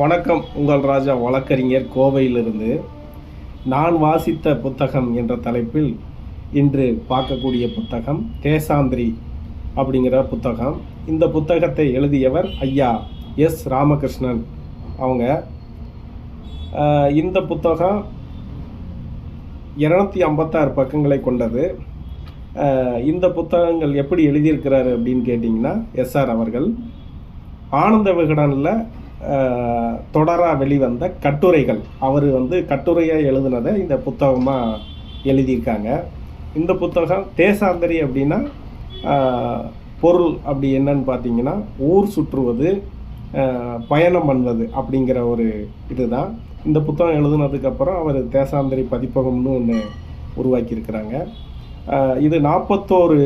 வணக்கம் உங்கள் ராஜா வழக்கறிஞர் கோவையிலிருந்து. நான் வாசித்த புத்தகம் என்ற தலைப்பில் இன்று பார்க்கக்கூடிய புத்தகம் தேசாந்திரி அப்படிங்கிற புத்தகம். இந்த புத்தகத்தை எழுதியவர் ஐயா எஸ். ராமகிருஷ்ணன் அவங்க. இந்த புத்தகம் இரநூத்தி ஐம்பத்தாறு பக்கங்களை கொண்டது. இந்த புத்தகங்கள் எப்படி எழுதியிருக்கிறாரு அப்படின்னு கேட்டிங்கன்னா எஸ்ஆர் அவர்கள் ஆனந்த விகடனில் தொடராக வெளிவந்த கட்டுரைகள். அவர் வந்து கட்டுரையாக எழுதுனதை இந்த புத்தகமாக எழுதியிருக்காங்க. இந்த புத்தகம் தேசாந்தரி அப்படின்னா பொருள் அப்படி என்னன்னு பார்த்தீங்கன்னா ஊர் சுற்றுவது பயணம் பண்ணுவது அப்படிங்கிற ஒரு இதுதான். இந்த புத்தகம் எழுதுனதுக்கப்புறம் அவர் தேசாந்தரி பதிப்பகம்னு ஒன்று உருவாக்கியிருக்கிறாங்க. இது நாற்பத்தோரு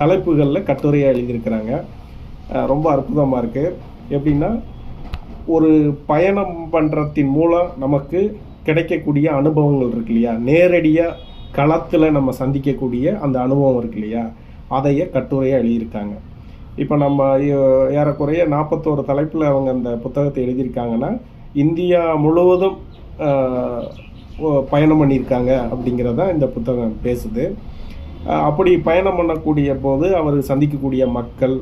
தலைப்புகளில் கட்டுரையாக எழுதியிருக்கிறாங்க. ரொம்ப அற்புதமாக இருக்குது எப்படின்னா ஒரு பயணம் பண்ணுறத்தின் மூலம் நமக்கு கிடைக்கக்கூடிய அனுபவங்கள் இருக்கு இல்லையா? நேரடியாக களத்தில் நம்ம சந்திக்கக்கூடிய அந்த அனுபவம் இருக்கு இல்லையா? அதையே கட்டுரையாக எழுதியிருக்காங்க. இப்போ நம்ம ஏ- ஏறக்குறைய நாற்பத்தோரு தலைப்பில் அவங்க அந்த புத்தகத்தை எழுதியிருக்காங்கன்னா இந்தியா முழுவதும் ஓ- பயணம் பண்ணியிருக்காங்க அப்படிங்கிறத இந்த புத்தகம் பேசுது. அப்படி பயணம் பண்ணக்கூடிய போது அவர் சந்திக்கக்கூடிய மக்கள்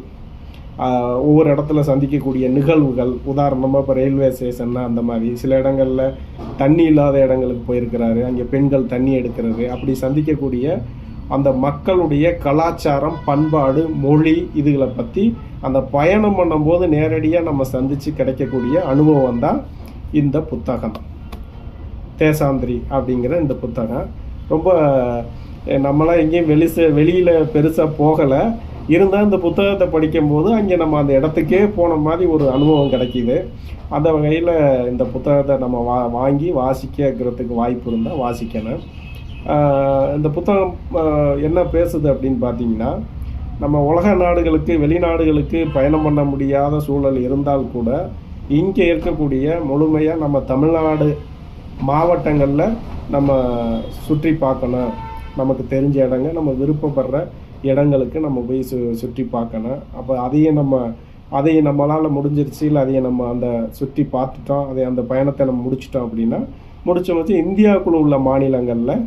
ஒவ்வொரு இடத்துல சந்திக்கக்கூடிய நிகழ்வுகள் உதாரணமாக இப்போ ரயில்வே ஸ்டேஷன்னா அந்த மாதிரி. சில இடங்களில் தண்ணி இல்லாத இடங்களுக்கு போயிருக்கிறாரு. அங்கே பெண்கள் தண்ணி எடுக்கிறது. அப்படி சந்திக்கக்கூடிய அந்த மக்களுடைய கலாச்சாரம் பண்பாடு மொழி இதுகளை பற்றி அந்த பயணம் பண்ணும்போது நேரடியாக நம்ம சந்தித்து கிடைக்கக்கூடிய அனுபவம் தான் இந்த புத்தகம். தேசாந்திரி அப்படிங்கிற இந்த புத்தகம். ரொம்ப நம்மளாம் எங்கேயும் வெளி வெளியில் பெருசாக போகலை. இருந்தால் இந்த புத்தகத்தை படிக்கும்போது அங்கே நம்ம அந்த இடத்துக்கே போன மாதிரி ஒரு அனுபவம் கிடைக்கிது. அந்த வகையில் இந்த புத்தகத்தை நம்ம வா வாங்கி வாசிக்கிறதுக்கு வாய்ப்பு இருந்தால் வாசிக்கணும் இந்த புத்தகம் என்ன பேசுது அப்படின்னு பார்த்தீங்கன்னா நம்ம உலக நாடுகளுக்கு வெளிநாடுகளுக்கு பயணம் பண்ண முடியாத சூழல் இருந்தால் கூட இங்கே இருக்கக்கூடிய முழுமையாக நம்ம தமிழ்நாடு மாவட்டங்களில் நம்ம சுற்றி பார்க்கணும். நமக்கு தெரிஞ்ச இடங்க நம்ம விருப்பப்படுற இடங்களுக்கு நம்ம போய் சு சுற்றி பார்க்கணும். அப்போ அதையும் நம்ம அதையும் நம்மளால் முடிஞ்சிருச்சு இல்லை அதையும் நம்ம அந்த சுற்றி பார்த்துட்டோம் அதை அந்த பயணத்தை நம்ம முடிச்சிட்டோம் அப்படின்னா முடிச்ச வச்சு இந்தியாவுக்குள்ள உள்ள மாநிலங்களில்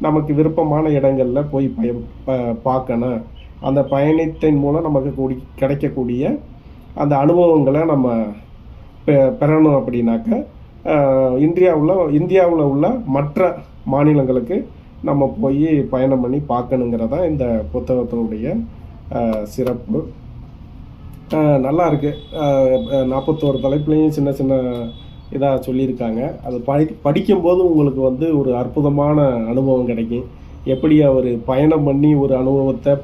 நமக்கு விருப்பமான இடங்களில் போய் பய ப- பார்க்கணும். அந்த பயணத்தின் மூலம் நமக்கு கூடி கிடைக்கக்கூடிய அந்த அனுபவங்களை நம்ம பெ- பெறணும் அப்படின்னாக்க இந்தியாவில் இந்தியாவில் உள்ள மற்ற மாநிலங்களுக்கு நம்ம போய் பயணம் பண்ணி பார்க்கணுங்கிறதா இந்த புத்தகத்தினுடைய சிறப்பு. நல்லா இருக்குது நாற்பத்தோரு தலைப்புலையும் சின்ன சின்ன இதாக சொல்லியிருக்காங்க. அது படி படிக்கும்போது உங்களுக்கு வந்து ஒரு அற்புதமான அனுபவம் கிடைக்கும். எப்படி அவர் பயணம் பண்ணி ஒரு அனுபவத்தை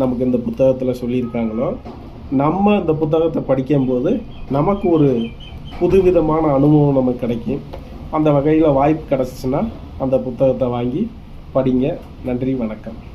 நமக்கு இந்த புத்தகத்தில் சொல்லியிருக்காங்களோ நம்ம இந்த புத்தகத்தை படிக்கும்போது நமக்கு ஒரு புதுவிதமான அனுபவம் நமக்கு கிடைக்கும். அந்த வகையில் வாய்ப்பு கிடச்சிச்சின்னா அந்த புத்தகத்தை வாங்கி படிங்க. நன்றி வணக்கம்.